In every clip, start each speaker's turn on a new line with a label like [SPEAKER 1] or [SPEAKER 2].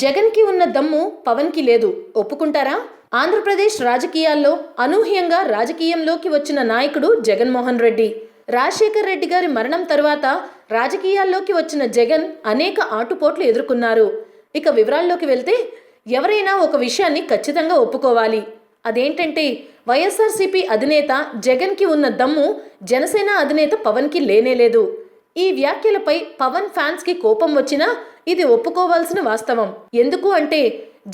[SPEAKER 1] జగన్కి ఉన్న దమ్ము పవన్కి లేదు. ఒప్పుకుంటారా? ఆంధ్రప్రదేశ్ రాజకీయాల్లో అనూహ్యంగా రాజకీయంలోకి వచ్చిన నాయకుడు జగన్మోహన్ రెడ్డి. రాజశేఖర్ రెడ్డి గారి మరణం తర్వాత రాజకీయాల్లోకి వచ్చిన జగన్ అనేక ఆటుపోట్లు ఎదుర్కొన్నారు. ఇక వివరాల్లోకి వెళ్తే ఎవరైనా ఒక విషయాన్ని ఖచ్చితంగా ఒప్పుకోవాలి. అదేంటంటే వైఎస్ఆర్సీపీ అధినేత జగన్కి ఉన్న దమ్ము జనసేన అధినేత పవన్కి లేనేలేదు ఈ వ్యాఖ్యలపై పవన్ ఫ్యాన్స్కి కోపం వచ్చినా ఇది ఒప్పుకోవాల్సిన వాస్తవం. ఎందుకు అంటే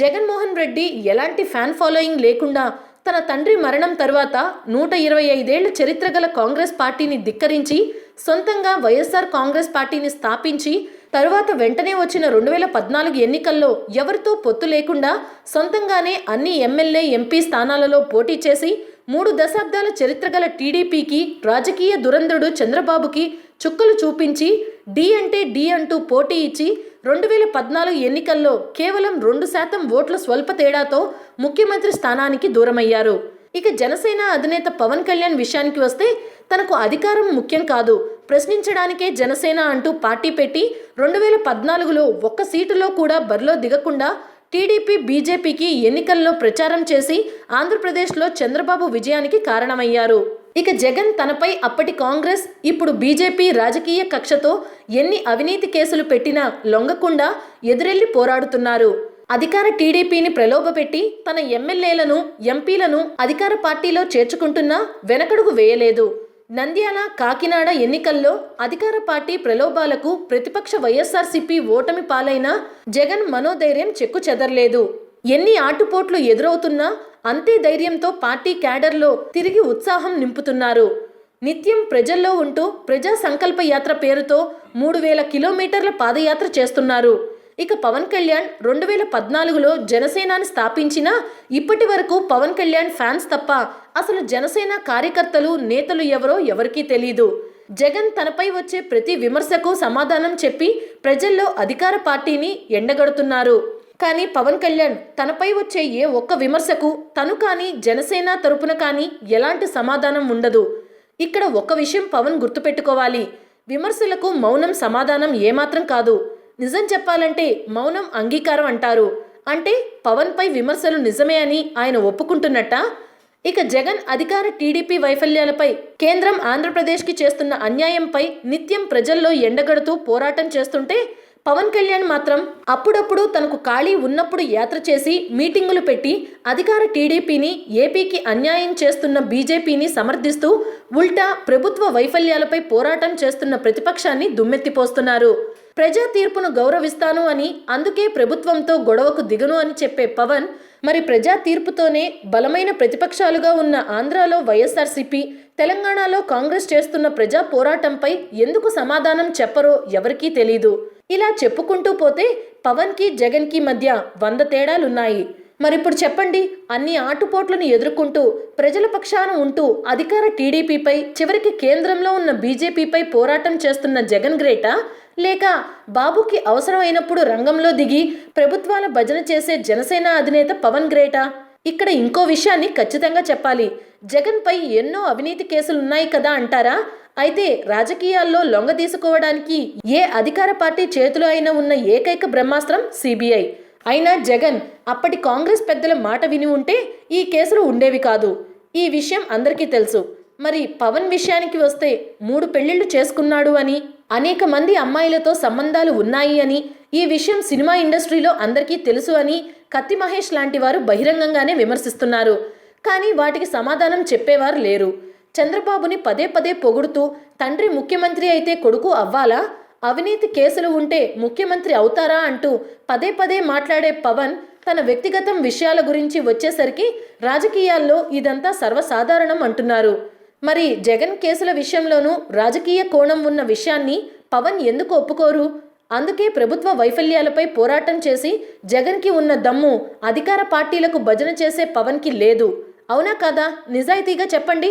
[SPEAKER 1] జగన్మోహన్ రెడ్డి ఎలాంటి ఫ్యాన్ ఫాలోయింగ్ లేకుండా తన తండ్రి మరణం తర్వాత నూట ఇరవై ఐదేళ్ళ చరిత్ర గల కాంగ్రెస్ పార్టీని ధిక్కరించి సొంతంగా వైఎస్ఆర్ కాంగ్రెస్ పార్టీని స్థాపించి తరువాత వెంటనే వచ్చిన రెండు వేల పద్నాలుగు ఎన్నికల్లో ఎవరితో పొత్తు లేకుండా సొంతంగానే అన్ని ఎమ్మెల్యే ఎంపీ స్థానాలలో పోటీ చేసి మూడు దశాబ్దాల చరిత్ర గల టీడీపీకి రాజకీయ దురంధుడు చంద్రబాబుకి చుక్కలు చూపించి డి అంటే డి అంటూ పోటీ ఇచ్చి రెండు వేల పద్నాలుగు ఎన్నికల్లో కేవలం రెండు శాతం ఓట్ల స్వల్ప తేడాతో ముఖ్యమంత్రి స్థానానికి దూరమయ్యారు. ఇక జనసేన అధినేత పవన్ కళ్యాణ్ విషయానికి వస్తే తనకు అధికారం ముఖ్యం కాదు. ప్రశ్నించడానికే జనసేన అంటూ పార్టీ పెట్టి రెండు వేల పద్నాలుగులో ఒక్క సీటులో కూడా బరిలో దిగకుండా టీడీపీ బీజేపీకి ఎన్నికల్లో ప్రచారం చేసి ఆంధ్రప్రదేశ్లో చంద్రబాబు విజయానికి కారణమయ్యారు. ఇక జగన్ తనపై అప్పటి కాంగ్రెస్ ఇప్పుడు బీజేపీ రాజకీయ కక్షతో ఎన్ని అవినీతి కేసులు పెట్టినా లొంగకుండా ఎదురెళ్ళి పోరాడుతున్నారు. అధికార టీడీపీని ప్రలోభపెట్టి తన ఎమ్మెల్యేలను ఎంపీలను అధికార పార్టీలో చేర్చుకుంటున్నా వెనకడుగు వేయలేదు. నంద్యాల కాకినాడ ఎన్నికల్లో అధికార పార్టీ ప్రలోభాలకు ప్రతిపక్ష వైఎస్ఆర్సీపీ ఓటమి పాలైన జగన్ మనోధైర్యం చెక్కు చెదరలేదు. ఎన్ని ఆటుపోట్లు ఎదురవుతున్నా అంతే ధైర్యంతో పార్టీ క్యాడర్లో తిరిగి ఉత్సాహం నింపుతున్నారు. నిత్యం ప్రజల్లో ఉంటూ ప్రజా సంకల్ప యాత్ర పేరుతో మూడు వేల కిలోమీటర్ల పాదయాత్ర చేస్తున్నారు. ఇక పవన్ కళ్యాణ్ రెండు వేల పద్నాలుగులో జనసేనాని స్థాపించినా ఇప్పటి వరకు పవన్ కళ్యాణ్ ఫ్యాన్స్ తప్ప అసలు జనసేన కార్యకర్తలు నేతలు ఎవరో ఎవరికీ తెలియదు జగన్ తనపై వచ్చే ప్రతి విమర్శకు సమాధానం చెప్పి ప్రజల్లో అధికార పార్టీని ఎండగడుతున్నారు. కానీ పవన్ కళ్యాణ్ తనపై వచ్చే ఏ ఒక్క విమర్శకు తను కానీ జనసేన తరపున కానీ ఎలాంటి సమాధానం ఉండదు. ఇక్కడ ఒక్క విషయం పవన్ గుర్తుపెట్టుకోవాలి. విమర్శలకు మౌనం సమాధానం ఏమాత్రం కాదు. నిజం చెప్పాలంటే మౌనం అంగీకారం అంటారు. అంటే పవన్పై విమర్శలు నిజమే అని ఆయన ఒప్పుకుంటున్నట్ట? ఇక జగన్ అధికార టీడీపీ వైఫల్యాలపై కేంద్రం ఆంధ్రప్రదేశ్కి చేస్తున్న అన్యాయంపై నిత్యం ప్రజల్లో ఎండగడుతూ పోరాటం చేస్తుంటే పవన్ కళ్యాణ్ మాత్రం అప్పుడప్పుడు తనకు ఖాళీ ఉన్నప్పుడు యాత్ర చేసి మీటింగులు పెట్టి అధికార టీడీపీని ఏపీకి అన్యాయం చేస్తున్న బీజేపీని సమర్థిస్తూ ఉల్టా ప్రభుత్వ వైఫల్యాలపై పోరాటం చేస్తున్న ప్రతిపక్షాన్ని దుమ్మెత్తిపోస్తున్నారు. ప్రజా తీర్పును గౌరవిస్తాను అని అందుకే ప్రభుత్వంతో గొడవకు దిగను అని చెప్పే పవన్ మరి ప్రజా తీర్పుతోనే బలమైన ప్రతిపక్షాలుగా ఉన్న ఆంధ్రాలో వైఎస్ఆర్సీపీ తెలంగాణలో కాంగ్రెస్ చేస్తున్న ప్రజా పోరాటంపై ఎందుకు సమాధానం చెప్పరో ఎవరికీ తెలీదు. ఇలా చెప్పుకుంటూ పోతే పవన్కి జగన్కి మధ్య వంద తేడాలున్నాయి. మరిప్పుడు చెప్పండి అన్ని ఆటుపోట్లను ఎదుర్కొంటూ ప్రజల పక్షాన ఉంటూ అధికార టీడీపీపై చివరికి కేంద్రంలో ఉన్న బీజేపీపై పోరాటం చేస్తున్న జగన్ గ్రేటా? లేక బాబుకి అవసరమైనప్పుడు రంగంలో దిగి ప్రభుత్వాల భజన చేసే జనసేన అధినేత పవన్ గ్రేటా? ఇక్కడ ఇంకో విషయాన్ని ఖచ్చితంగా చెప్పాలి. జగన్పై ఎన్నో అవినీతి కేసులున్నాయి కదా అంటారా? అయితే రాజకీయాల్లో లొంగ తీసుకోవడానికి ఏ అధికార పార్టీ చేతిలో అయినా ఉన్న ఏకైక బ్రహ్మాస్త్రం సిబిఐ. అయినా జగన్ అప్పటి కాంగ్రెస్ పెద్దల మాట విని ఉంటే ఈ కేసులు ఉండేవి కాదు. ఈ విషయం అందరికీ తెలుసు. మరి పవన్ విషయానికి వస్తే మూడు పెళ్ళిళ్ళు చేసుకున్నాడు అని అనేక మంది అమ్మాయిలతో సంబంధాలు ఉన్నాయి అని ఈ విషయం సినిమా ఇండస్ట్రీలో అందరికీ తెలుసు అని కత్తి మహేష్ లాంటి వారు బహిరంగంగానే విమర్శిస్తున్నారు. కానీ వాటికి సమాధానం చెప్పేవారు లేరు. చంద్రబాబుని పదే పదే పొగుడుతూ తండ్రి ముఖ్యమంత్రి అయితే కొడుకు అవ్వాలా? అవినీతి కేసులు ఉంటే ముఖ్యమంత్రి అవుతారా? అంటూ పదే పదే మాట్లాడే పవన్ తన వ్యక్తిగతం విషయాల గురించి వచ్చేసరికి రాజకీయాల్లో ఇదంతా సర్వసాధారణం అంటున్నారు. మరి జగన్ కేసుల విషయంలోనూ రాజకీయ కోణం ఉన్న విషయాన్ని పవన్ ఎందుకు ఒప్పుకోరు? అందుకే ప్రభుత్వ వైఫల్యాలపై పోరాటం చేసి జగన్కి ఉన్న దమ్ము అధికార పార్టీలకు భజన చేసే పవన్కి లేదు. అవునా కాదా? నిజాయితీగా చెప్పండి.